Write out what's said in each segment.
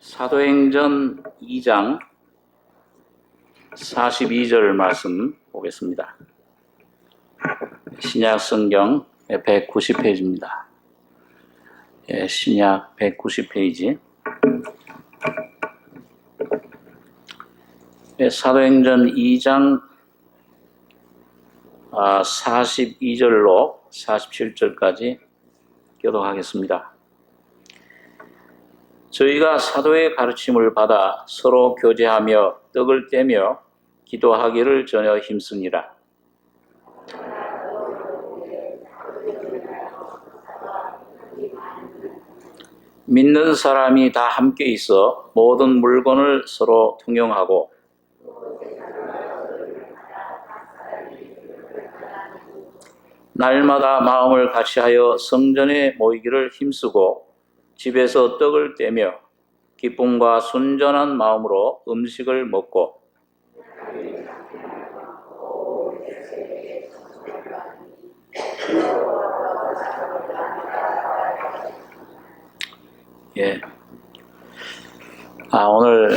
사도행전 2장 42절 말씀 보겠습니다. 신약 성경 190페이지입니다. 예, 신약 190페이지. 예, 사도행전 2장 42절로 47절까지 교독하겠습니다. 저희가 사도의 가르침을 받아 서로 교제하며 떡을 떼며 기도하기를 전혀 힘쓰니라. 믿는 사람이 다 함께 있어 모든 물건을 서로 통용하고 날마다 마음을 같이하여 성전에 모이기를 힘쓰고 집에서 떡을 떼며 기쁨과 순전한 마음으로 음식을 먹고 예. 아, 오늘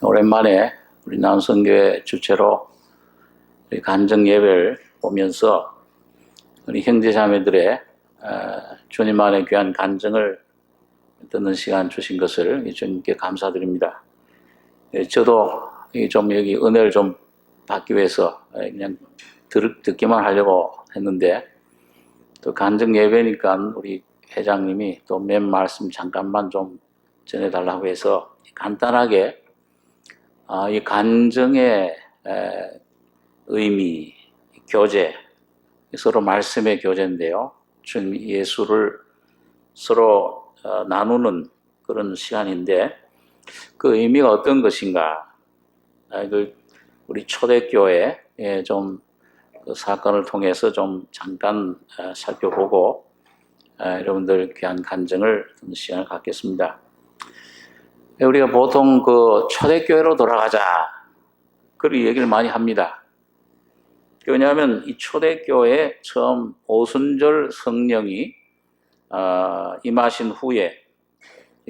오랜만에 우리 남성교회 주체로 우리 간정 예배를 보면서 우리 형제 자매들의 어, 주님 안에 귀한 간증을 듣는 시간 주신 것을 주님께 감사드립니다. 예, 저도 이좀 여기 은혜를 좀 받기 위해서 예, 그냥 들, 듣기만 하려고 했는데 또 간증 예배니까 우리 회장님이 또맨 말씀 잠깐만 좀 전해달라고 해서 간단하게 아, 이 간증의 에, 의미, 교제, 서로 말씀의 교제인데요. 주님 예수를 서로 어, 나누는 그런 시간인데 그 의미가 어떤 것인가? 아, 그 우리 초대교회 좀 그 사건을 통해서 좀 잠깐 어, 살펴보고 어, 여러분들 귀한 간증을 시간을 갖겠습니다. 우리가 보통 그 초대교회로 돌아가자 그런 얘기를 많이 합니다. 왜냐하면 이 초대교회 처음 오순절 성령이 어, 임하신 후에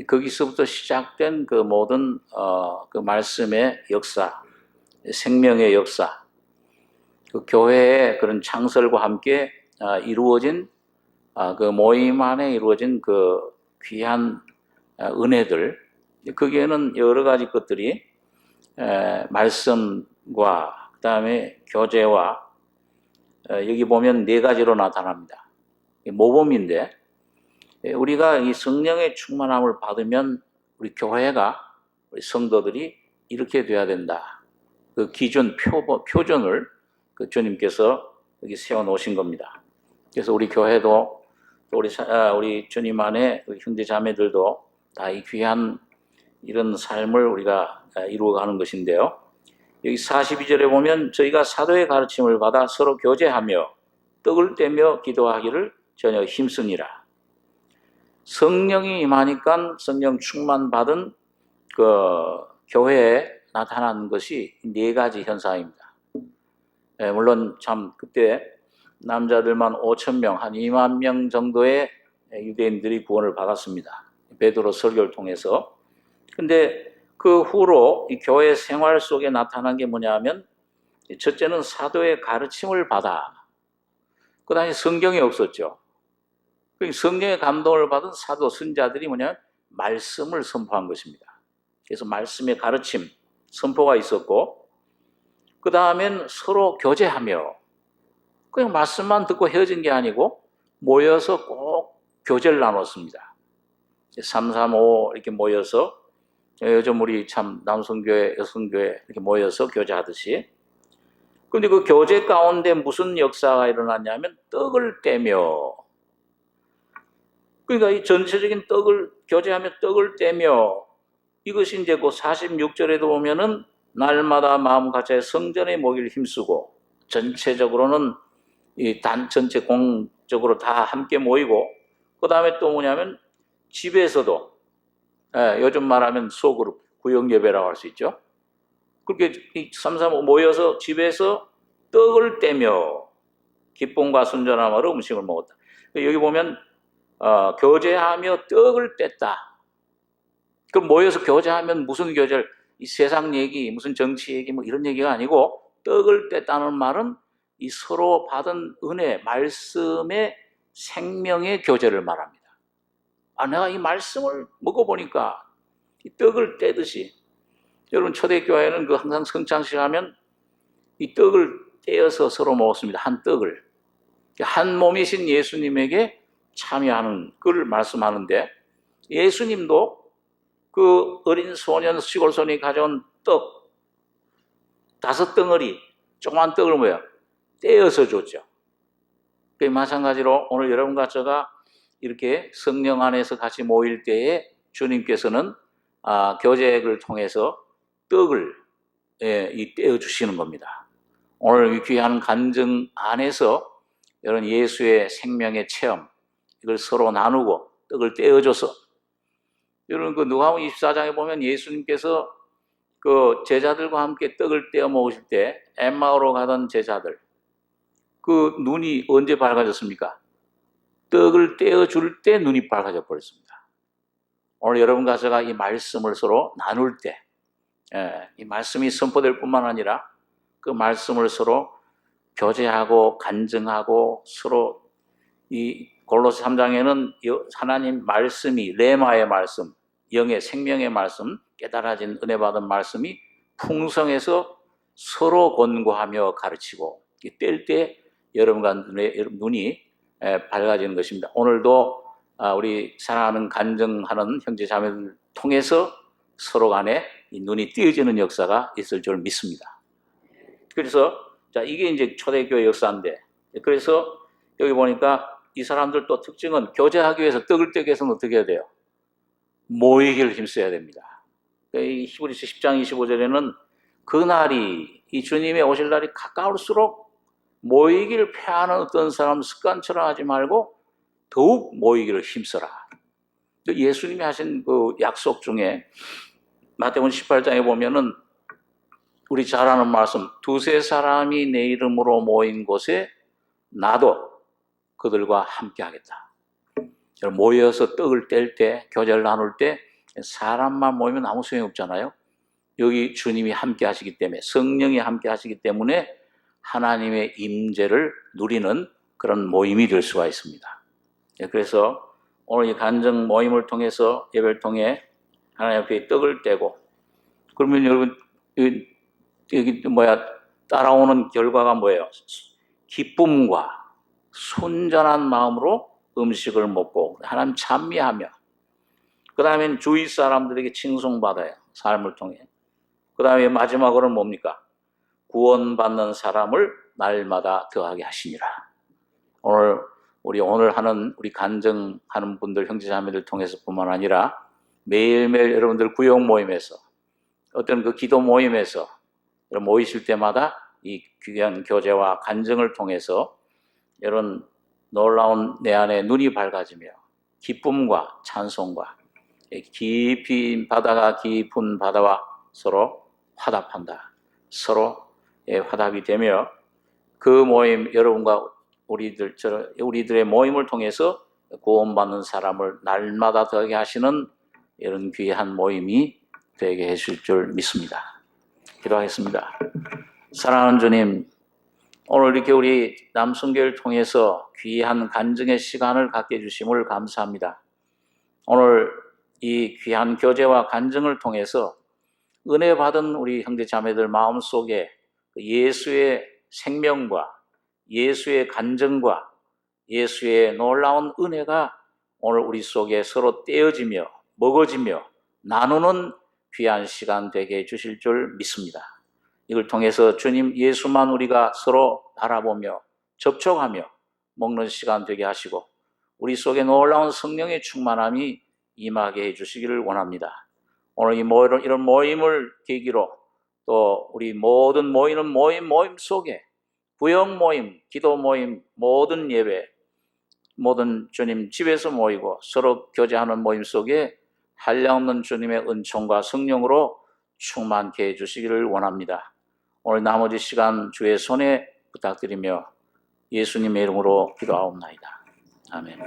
거기서부터 시작된 그 모든 어, 그 말씀의 역사, 생명의 역사, 그 교회의 그런 창설과 함께 어, 이루어진 아, 그 모임 안에 이루어진 그 귀한 어, 은혜들, 거기에는 여러 가지 것들이 에, 말씀과 그 다음에 교제와 어, 여기 보면 네 가지로 나타납니다. 모범인데 예, 우리가 이 성령의 충만함을 받으면 우리 교회가 우리 성도들이 이렇게 돼야 된다. 그 기준 표, 표준을 그 주님께서 여기 세워 놓으신 겁니다. 그래서 우리 교회도 또 우리 사- 우리 주님 안에 우리 형제 자매들도 다 이 귀한 이런 삶을 우리가 아, 이루어가는 것인데요. 여기 42절에 보면 저희가 사도의 가르침을 받아 서로 교제하며 떡을 떼며 기도하기를 전혀 힘쓰니라. 성령이 임하니까 성령 충만 받은 그 교회에 나타나는 것이 네 가지 현상입니다. 예, 물론 참 그때 남자들만 5천 명, 한 2만 명 정도의 유대인들이 구원을 받았습니다. 베드로 설교를 통해서. 근데 그 후로 이 교회 생활 속에 나타난 게 뭐냐면 첫째는 사도의 가르침을 받아. 그 다음에 성경이 없었죠. 그 성령의 감동을 받은 사도 선자들이 뭐냐면 말씀을 선포한 것입니다. 그래서 말씀의 가르침, 선포가 있었고, 그 다음엔 서로 교제하며, 그냥 말씀만 듣고 헤어진 게 아니고, 모여서 꼭 교제를 나눴습니다. 3, 3, 5 이렇게 모여서, 요즘 우리 참 남성교회, 여성교회 이렇게 모여서 교제하듯이, 근데 그 교제 가운데 무슨 역사가 일어났냐면, 떡을 떼며, 그러니까 이 전체적인 떡을 교제하며 떡을 떼며 이것이 이제 그 46절에도 보면은 날마다 마음 같이 성전에 모기를 힘쓰고 전체적으로는 이 단 전체 공적으로 다 함께 모이고 그 다음에 또 뭐냐면 집에서도 예, 요즘 말하면 소그룹 구역 예배라고 할 수 있죠. 그렇게 이 삼삼오 모여서 집에서 떡을 떼며 기쁨과 순전함으로 음식을 먹었다. 여기 보면 어, 교제하며 떡을 뗐다. 그럼 모여서 교제하면 무슨 교제를 이 세상 얘기, 무슨 정치 얘기 뭐 이런 얘기가 아니고 떡을 뗐다는 말은 이 서로 받은 은혜, 말씀의 생명의 교제를 말합니다. 아, 내가 이 말씀을 먹어보니까 이 떡을 떼듯이 여러분 초대교회는 그 항상 성찬식 하면 이 떡을 떼어서 서로 먹었습니다. 한 떡을. 한 몸이신 예수님에게 참여하는 그를 말씀하는데 예수님도 그 어린 소년 시골손이 가져온 떡 다섯 덩어리 조그만 떡을 뭐야 떼어서 줬죠. 그 마찬가지로 오늘 여러분과 제가 이렇게 성령 안에서 같이 모일 때에 주님께서는 아, 교제를 통해서 떡을 예, 이 떼어 주시는 겁니다. 오늘 이 귀한 간증 안에서 이런 예수의 생명의 체험 이걸 서로 나누고 떡을 떼어줘서 여러분 그 누가복음 24장에 보면 예수님께서 그 제자들과 함께 떡을 떼어 먹으실 때 엠마오로 가던 제자들 그 눈이 언제 밝아졌습니까? 떡을 떼어 줄 때 눈이 밝아져 버렸습니다. 오늘 여러분과 제가 이 말씀을 서로 나눌 때, 예, 이 말씀이 선포될 뿐만 아니라 그 말씀을 서로 교제하고 간증하고 서로 이 골로새 3장에는 하나님 말씀이 레마의 말씀, 영의 생명의 말씀, 깨달아진 은혜 받은 말씀이 풍성해서 서로 권고하며 가르치고 뗄 때 여러분과 눈이 에, 밝아지는 것입니다. 오늘도 아, 우리 사랑하는 간증하는 형제 자매들 통해서 서로 간에 이 눈이 띄어지는 역사가 있을 줄 믿습니다. 그래서 자 이게 이제 초대교회 역사인데 그래서 여기 보니까 이 사람들 또 특징은 교제하기 위해서 떡을 떼기 위해서는 어떻게 해야 돼요? 모이기를 힘써야 됩니다. 이 히브리서 10장 25절에는 그날이 이 주님의 오실 날이 가까울수록 모이기를 패하는 어떤 사람 습관처럼 하지 말고 더욱 모이기를 힘써라. 예수님이 하신 그 약속 중에 마태복음 18장에 보면은 우리 잘 아는 말씀 두세 사람이 내 이름으로 모인 곳에 나도 그들과 함께 하겠다. 모여서 떡을 뗄 때, 교제를 나눌 때 사람만 모이면 아무 소용이 없잖아요. 여기 주님이 함께 하시기 때문에 성령이 함께 하시기 때문에 하나님의 임재를 누리는 그런 모임이 될 수가 있습니다. 예, 그래서 오늘 이 간증 모임을 통해서 예배를 통해 하나님 앞에 떡을 떼고 그러면 여러분 이- 여기 뭐야 따라오는 결과가 뭐예요? 기쁨과 순전한 마음으로 음식을 먹고 하나님 찬미하며 그 다음에 주위 사람들에게 칭송받아요. 삶을 통해. 그 다음에 마지막으로는 뭡니까? 구원받는 사람을 날마다 더하게 하시니라. 오늘 우리 오늘 하는 우리 간증하는 분들 형제자매들 통해서뿐만 아니라 매일매일 여러분들 구역 모임에서 어떤 그 기도 모임에서 모이실 때마다 이 귀한 교제와 간증을 통해서 이런 놀라운 내 안에 눈이 밝아지며 기쁨과 찬송과 깊이 바다가 깊은 바다와 서로 화답한다. 서로 예, 화답이 되며 그 모임 여러분과 우리들 저 우리들의 모임을 통해서 구원받는 사람을 날마다 더하게 하시는 이런 귀한 모임이 되게 해줄 줄 믿습니다. 기도하겠습니다. 사랑하는 주님, 오늘 이렇게 우리 남성교를 통해서 귀한 간증의 시간을 갖게 해주심을 감사합니다. 오늘 이 귀한 교제와 간증을 통해서 은혜 받은 우리 형제 자매들 마음 속에 예수의 생명과 예수의 간증과 예수의 놀라운 은혜가 오늘 우리 속에 서로 떼어지며 먹어지며 나누는 귀한 시간 되게 해 주실 줄 믿습니다. 이걸 통해서 주님 예수만 우리가 서로 바라보며 접촉하며 먹는 시간 되게 하시고 우리 속에 놀라운 성령의 충만함이 임하게 해 주시기를 원합니다. 오늘 이 모임, 이런 모임을 계기로 또 우리 모든 모이는 모임 모임 속에 구역 모임, 기도 모임, 모든 예배, 모든 주님 집에서 모이고 서로 교제하는 모임 속에 한량없는 주님의 은총과 성령으로 충만케 해주시기를 원합니다. 오늘 나머지 시간 주의 손에 부탁드리며 예수님의 이름으로 기도하옵나이다. 아멘.